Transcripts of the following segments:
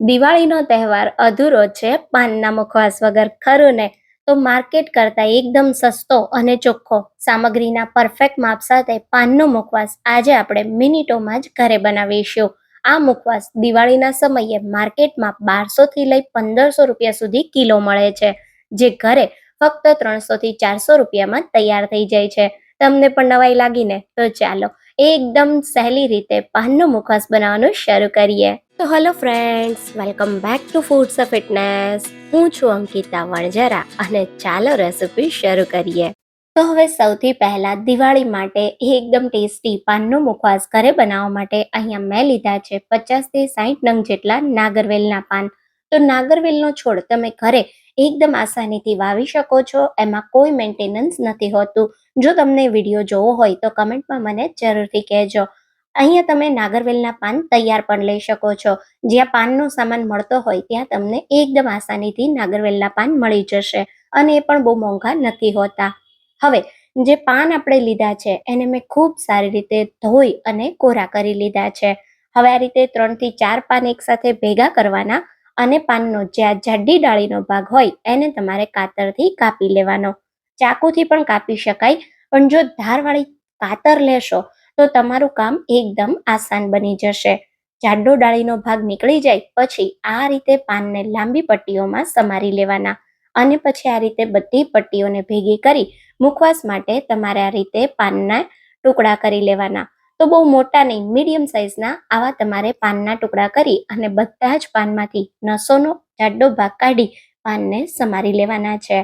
દિવાળીનો તહેવાર અધૂરો છે, પાનના મુખવાસ વગર ખરું ને? તો માર્કેટ કરતાં એકદમ સસ્તો અને ચોખ્ખો. સામગ્રીના પરફેક્ટ માપ સાથે પાનનો મુખવાસ આજે આપણે મિનિટોમાં જ ઘરે બનાવીશું. આ મુખવાસ દિવાળીના સમયે માર્કેટમાં બારસોથી લઈ પંદરસો રૂપિયા સુધી કિલો મળે છે, જે ઘરે ફક્ત ત્રણસોથી ચારસો રૂપિયામાં તૈયાર થઈ જાય છે. તમને પણ નવાઈ લાગીને તો ચાલો એકદમ સહેલી રીતે પાનનો મુખવાસ બનાવવાનું શરૂ કરીએ. તો hello friends welcome back to foods of fitness હું છું અંકિતા વણજરા અને ચાલો રેસિપી શરૂ કરીએ. તો હવે સૌથી પહેલા દિવાળી માટે એકદમ ટેસ્ટી પાનનો મુખવાસ ઘરે બનાવવા માટે અહીંયા મેં લીધા છે પચાસથી સાઠ નંગ જેટલા નાગરવેલના પાન. તો નાગરવેલનો છોડ તમે ઘરે એકદમ આસાનીથી વાવી શકો છો. એમાં કોઈ મેન્ટેનન્સ નથી હોતું. જો તમને વીડિયો જોવો હોય તો કમેન્ટમાં મને જરૂરથી કહેજો. અહીંયા તમે નાગરવેલના પાન તૈયાર પણ લઈ શકો છો. જ્યાં પાનનો સામાન મળતો હોય ત્યાં તમને એકદમ આસાનીથી નાગરવેલના પાન મળી જશે અને એ પણ બહુ મોંઘા નથી હોતા. હવે, જે પાન આપણે લીધા છે એને મેં ખૂબ સારી રીતે ધોઈ અને કોરા કરી લીધા છે. હવે આ રીતે ત્રણથી ચાર પાન એકસાથે ભેગા કરવાના અને પાનનો જ્યાં જાડી ડાળીનો ભાગ હોય, એને તમારે કાતરથી કાપી લેવાનો. ચાકુથી પણ કાપી શકાય, પણ જો ધારવાળી કાતર લેશો, તો તમારું કામ એકદમ આસાન બની જશે. જાડો ડાળીનો ભાગ નીકળી જાય, પછી આ રીતે પાનને લાંબી પટ્ટીઓમાં સમારી લેવાના. અને પછી આ રીતે બધી પટ્ટીઓને ભેગી કરી, મુખવાસ માટે તમારે આ રીતે પાનના ટુકડા કરી લેવાના. તો બહુ મોટા નહીં મીડિયમ સાઇઝના આવા તમારે પાનના ટુકડા કરી અને બધા જ પાનમાંથી નસોનો જાડો ભાગ કાઢી પાનને સમારી લેવાના છે.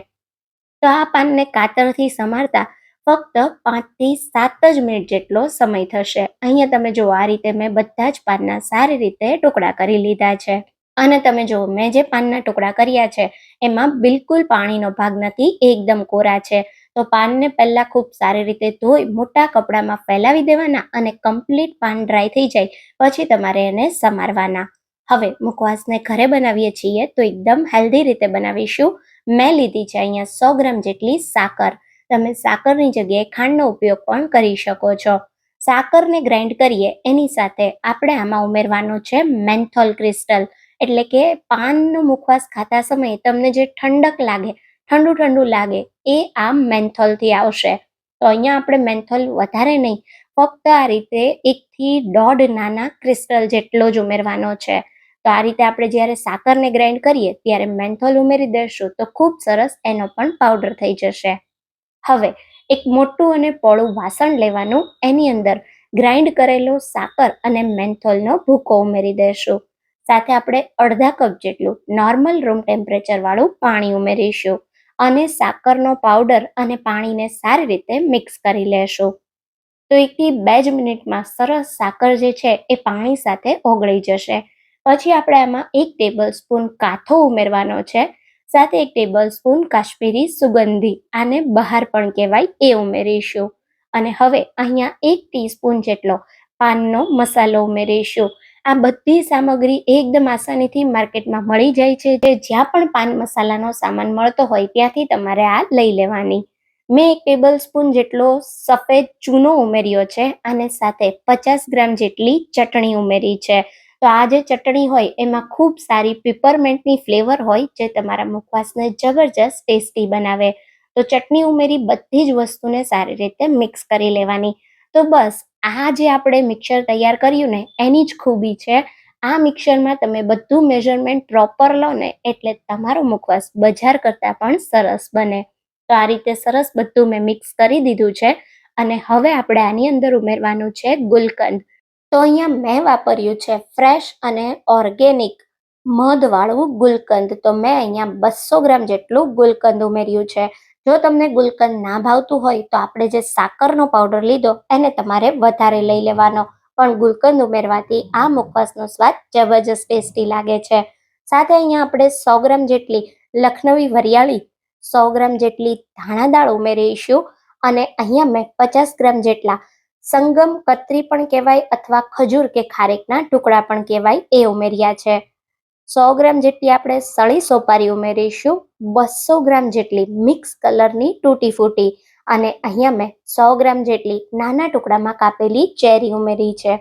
તો આ પાનને કાતરથી સમારતા ફક્ત પાંચથી સાત જ મિનિટ જેટલો સમય થશે. અહીંયા તમે જો આ રીતે મેં બધા જ પાનના સારી રીતે ટુકડા કરી લીધા છે. અને તમે જો મેં જે પાનના ટુકડા કર્યા છે, એમાં બિલકુલ પાણીનો ભાગ નથી એકદમ કોરા છે. તો પાનને પહેલાં ખૂબ સારી રીતે ધોઈ મોટા કપડામાં ફેલાવી દેવાના અને કમ્પ્લીટ પાન ડ્રાય થઈ જાય, પછી તમારે એને સમારવાના. હવે મુખવાસને ઘરે બનાવીએ છીએ તો એકદમ હેલ્ધી રીતે બનાવીશું. મેં લીધી છે અહીંયા સો ગ્રામ જેટલી સાકર. તમે સાકરની જગ્યાએ ખાંડનો ઉપયોગ પણ કરી શકો છો. સાકરને ગ્રાઇન્ડ કરીએ, એની સાથે આપણે આમાં ઉમેરવાનો છે મેન્થોલ ક્રિસ્ટલ એટલે કે પાનનો મુખવાસ ખાતા સમયે તમને જે ઠંડક લાગે, ઠંડુ ઠંડુ લાગે, એ આ મેન્થોલથી આવશે. તો અહીંયા આપણે મેન્થોલ વધારે નહીં, ફક્ત આ રીતે એકથી દોઢ નાના ક્રિસ્ટલ જેટલો જ ઉમેરવાનો છે. તો આ રીતે આપણે જ્યારે સાકરને ગ્રાઇન્ડ કરીએ, ત્યારે મેન્થોલ ઉમેરી દઈશું તો ખૂબ સરસ એનો પણ પાવડર થઈ જશે. હવે, એક મોટું અને પોળું વાસણ લેવાનું, એની અંદર ગ્રાઇન્ડ કરેલો સાકર અને મેન્થોલનો ભૂકો ઉમેરી દઈશું સાથે આપણે અડધા કપ જેટલું નોર્મલ રૂમ ટેમ્પરેચર વાળું પાણી ઉમેરીશું અને સાકરનો પાવડર અને પાણીને સારી રીતે મિક્સ કરી લેશું. તો એકથી બે જ મિનિટમાં સરસ સાકર જે છે એ પાણી સાથે ઓગળી જશે. પછી આપણે આમાં એક ટેબલ સ્પૂન કાથો ઉમેરવાનો છે, સાથે એક ટેબલ સ્પૂન કાશ્મીરી સુગંધી આને બહાર પણ કહેવાય એ ઉમેરીશું. અને હવે અહીંયા એક ટીસ્પૂન જેટલો પાનનો મસાલો ઉમેરીશું. આ બધી સામગ્રી એકદમ આસાનીથી માર્કેટમાં મળી જાય છે જે જ્યાં પણ પાન મસાલાનો સામાન મળતો હોય ત્યાંથી તમારે આ લઈ લેવાની. મેં એક ટેબલ સ્પૂન જેટલો સફેદ ચૂનો ઉમેર્યો છે અને સાથે પચાસ ગ્રામ જેટલી ચટણી ઉમેરી છે. તો આ જે ચટણી હોય એમાં ખૂબ સારી પીપરમેન્ટની ફ્લેવર હોય જે તમારા મુખવાસને જબરજસ્ત ટેસ્ટી બનાવે. તો ચટણી ઉમેરી બધી જ વસ્તુને સારી રીતે મિક્સ કરી લેવાની. તો બસ, આ જે આપણે મિક્સર તૈયાર કર્યું ને, એની જ ખૂબી છે. આ મિક્સરમાં તમે બધું મેઝરમેન્ટ પ્રોપર લો ને, એટલે તમારો મુખવાસ બજાર કરતાં પણ સરસ બને. તો આ રીતે સરસ બધું મેં મિક્સ કરી દીધું છે અને હવે આપણે આની અંદર ઉમેરવાનું છે ગુલકંદ. તો અહીંયા મેં વાપર્યું છે ફ્રેશ અને ઓર્ગેનિક મધવાળું ગુલકંદ. તો મેં અહીંયા બસો ગ્રામ જેટલું ગુલકંદ ઉમેર્યું છે. જો તમને ગુલકંદ ના ભાવતું હોય તો આપણે જે સાકરનો પાવડર લીધો એને તમારે વધારે લઈ લેવાનો. પણ ગુલકંદ ઉમેરવાથી આ મુખવાસનો સ્વાદ જબરજસ્ત ટેસ્ટી લાગે છે. સાથે અહીંયા આપણે સો ગ્રામ જેટલી લખનવી વરિયાળી, સો ગ્રામ જેટલી ધાણા દાળ ઉમેરીશું અને અહીંયા મેં પચાસ ગ્રામ જેટલા સંગમ કતરી પણ કહેવાય અથવા ખજૂર કે ખારેકના ટુકડા પણ કહેવાય એ ઉમેર્યા છે. સો ગ્રામ જેટલી આપણે સળી સોપારી ઉમેરીશું, બસો ગ્રામ જેટલી મિક્સ કલરની તૂટી ફૂટી અને અહીંયા મેં સો ગ્રામ જેટલી નાના ટુકડામાં કાપેલી ચેરી ઉમેરી છે.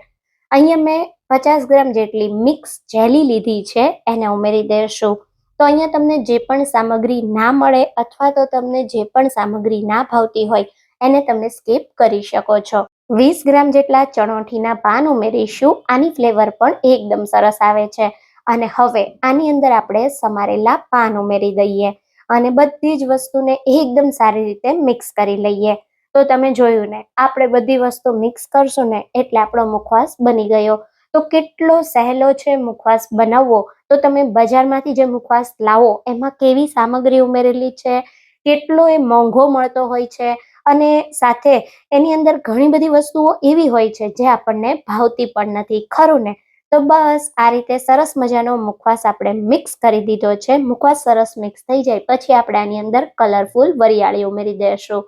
અહીંયા મેં પચાસ ગ્રામ જેટલી મિક્સ જેલી લીધી છે, એને ઉમેરી દેશું. તો અહીંયા તમને જે પણ સામગ્રી ના મળે અથવા તો તમને જે પણ સામગ્રી ના ભાવતી હોય, એને તમે સ્કીપ કરી શકો છો. વીસ ગ્રામ જેટલા ચણોઠીના પાન ઉમેરીશું, આની ફ્લેવર પણ એકદમ સરસ આવે છે. અને હવે આની અંદર આપણે સમારેલા પાન ઉમેરી દઈએ અને બધી જ વસ્તુને એકદમ સારી રીતે મિક્સ કરી લઈએ. તો તમે જોયું ને, આપણે બધી વસ્તુ મિક્સ કરશું ને, એટલે આપણો મુખવાસ બની ગયો. તો કેટલો સહેલો છે મુખવાસ બનાવવો. તો તમે બજારમાંથી જે મુખવાસ લાવો, એમાં કેવી સામગ્રી ઉમેરેલી છે, કેટલો એ મોંઘો મળતો હોય છે, અને સાથે એની અંદર ઘણી બધી વસ્તુઓ એવી હોય છે જે આપણને ભાવતી પણ નથી. ખરું ને? તો બસ આ રીતે સરસ મજાનો મુખવાસ આપણે મિક્સ કરી દીધો છે. મુખવાસ સરસ મિક્સ થઈ જાય, પછી આપણે આની અંદર કલરફુલ વરિયાળી ઉમેરી દેશું.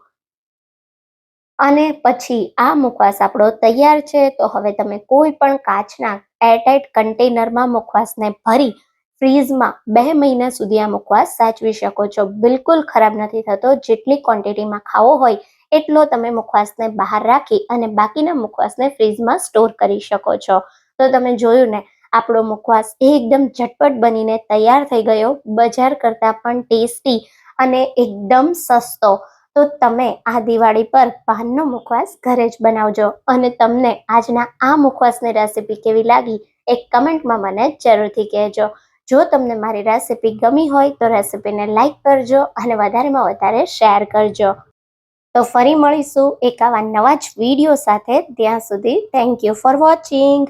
અને પછી આ મુખવાસ આપણો તૈયાર છે, તો હવે તમે કોઈ પણ કાચના એરટાઇટ કન્ટેનરમાં મુખવાસને ભરી ફ્રીઝમાં બે મહિના સુધી આ મુખવાસ સાચવી શકો છો. બિલકુલ ખરાબ નથી થતો. જેટલી ક્વોન્ટિટીમાં ખાવો હોય, એટલો તમે મુખવાસને બહાર રાખી અને બાકીના મુખવાસને ફ્રીઝમાં સ્ટોર કરી શકો છો. તો તમે જોયું ને, આપણો મુખવાસ એકદમ ઝટપટ બનીને તૈયાર થઈ ગયો, બજાર કરતાં પણ ટેસ્ટી અને એકદમ સસ્તો. તો તમે આ દિવાળી પર પાનનો મુખવાસ ઘરે જ બનાવજો અને તમને આજના આ મુખવાસની રેસીપી કેવી લાગી એક કમેન્ટમાં મને જરૂરથી કહેજો. જો તમને મારી રેસીપી ગમી હોય તો રેસીપીને લાઇક કરજો અને વધારેમાં વધારે શેર કરજો. તો ફરી મળીશું એક આવા નવા જ વીડિયો સાથે. ત્યાં સુધી થેન્ક યુ ફોર વોચિંગ